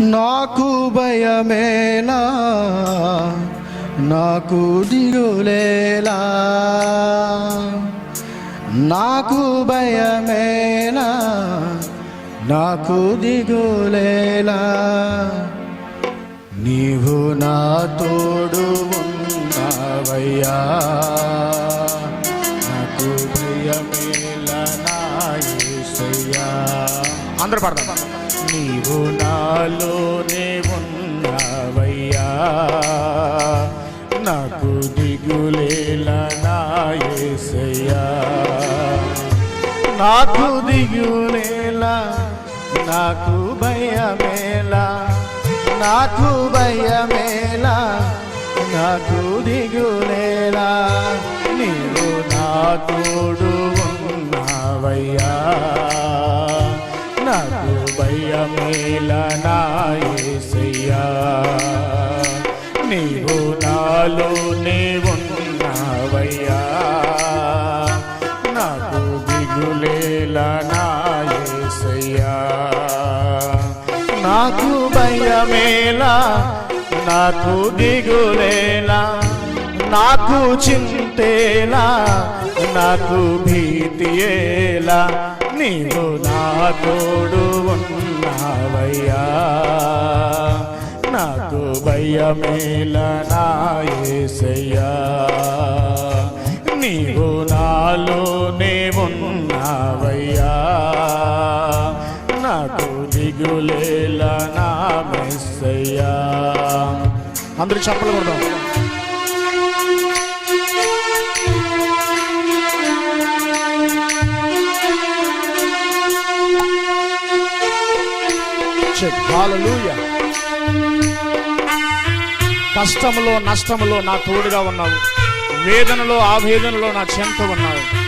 నాకు భయమేలా నాకు దిగులేలా? నాకు భయమేలా నాకు దిగులేలా? నీవు నా తోడు ఉన్నావయ్యా నాకు భయమేలా నా అందరూ పడతాం నీవు నాలోనే ఉన్నావయ్యా. నాకు దిగులేలా నాయసయ్యా నాకు దిగులేలా నాకు భయమేలా నాకు భయమేలా నాకు దిగులేలా నీవు నా తోడు ఉన్నావయ్యా. భయమేలా నీవు నాలో నీవున్నావయ్యా నాకు దిగులేలా నా యేసయ్యా నాకు భయమేలా నాకు దిగులేలా నాకు చింతేలా నాకు భీతియేలా నీవు నా తోడు ఉన్నావయ్యా. నాకు భయమేలా నా నీవు నాలోనే ఉన్నావయ్యా. నాకు దిగులేలా నా మెస్సయ్యా అందరూ చెప్పలు కొడదాం. హల్లెలూయా కష్టములో నష్టములో నా తోడుగా ఉన్నావు. వేదనలో ఆవేదనలో నా చెంత ఉన్నావు.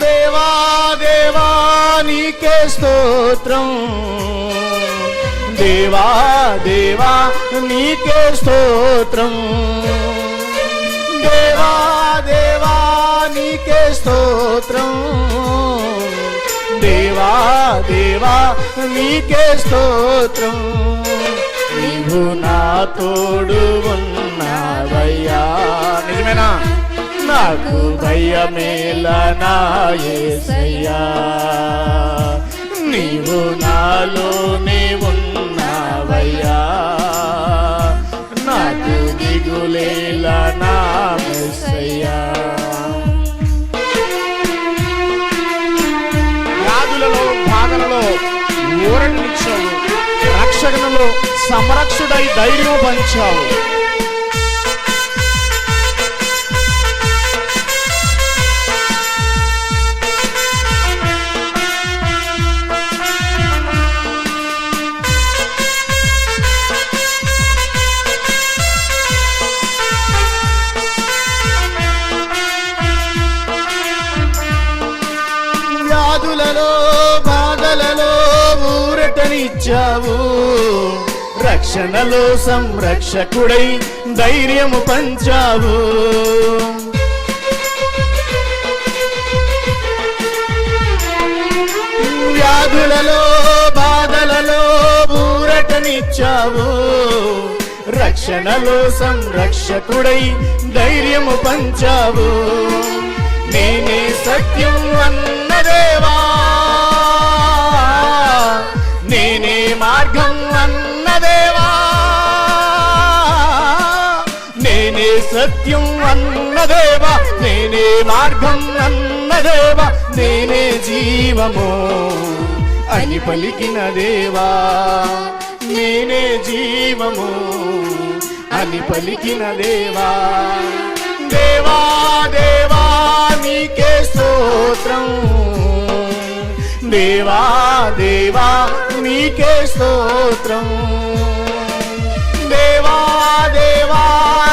దేవా దేవా నీకే స్తోత్రం. దేవా దేవా నీకే స్తోత్రం. దేవా దేవా నీకే స్తోత్రం. దేవా దేవా నీకే స్తోత్రం. నీవు నా తోడు ఉన్నావయ్యా. నిజమేనా? నాకు భయమేలా నీవు నాలోనే ఉన్నావయ్యా. నాకు దిగులేలా నా మెస్సయ్యా వ్యాధులలో బాధలలో రక్షణలో సంరక్షుడై ధైర్యం పంచావు ఇచ్చావు. రక్షణలో సంరక్షకుడై ధైర్యము పంచావు. వ్యాధులలో బాధలలో ఊరటనిచ్చావు. రక్షణలో సంరక్షకుడై ధైర్యము పంచావు. నేనే సత్యం అన్నదేవా సత్యం అన్నదేవా నేనే మార్గం అన్నదేవా నేనే జీవము అని పలికిన దేవా నేనే జీవము అని పలికిన దేవా. దేవా దేవా నీకే స్తోత్రం. దేవా దేవా నీకే స్తోత్రం. దేవా దేవా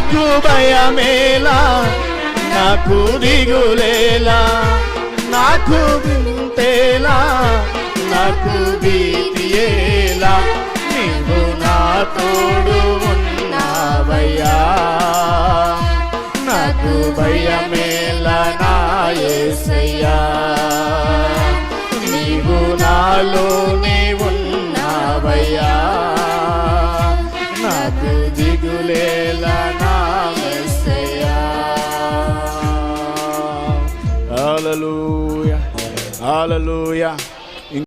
నాకు భయమేలా నాకు దిగులేలా నాకు వింతేలా నాకు భీతియేలా నీవు నా తోడు ఉన్నావయ్యా. నాకు భయమేలా నా యేసయ్యా నీవు నాలోనే ఉన్నావయ్యా. నాకు దిగులేలా Hallelujah.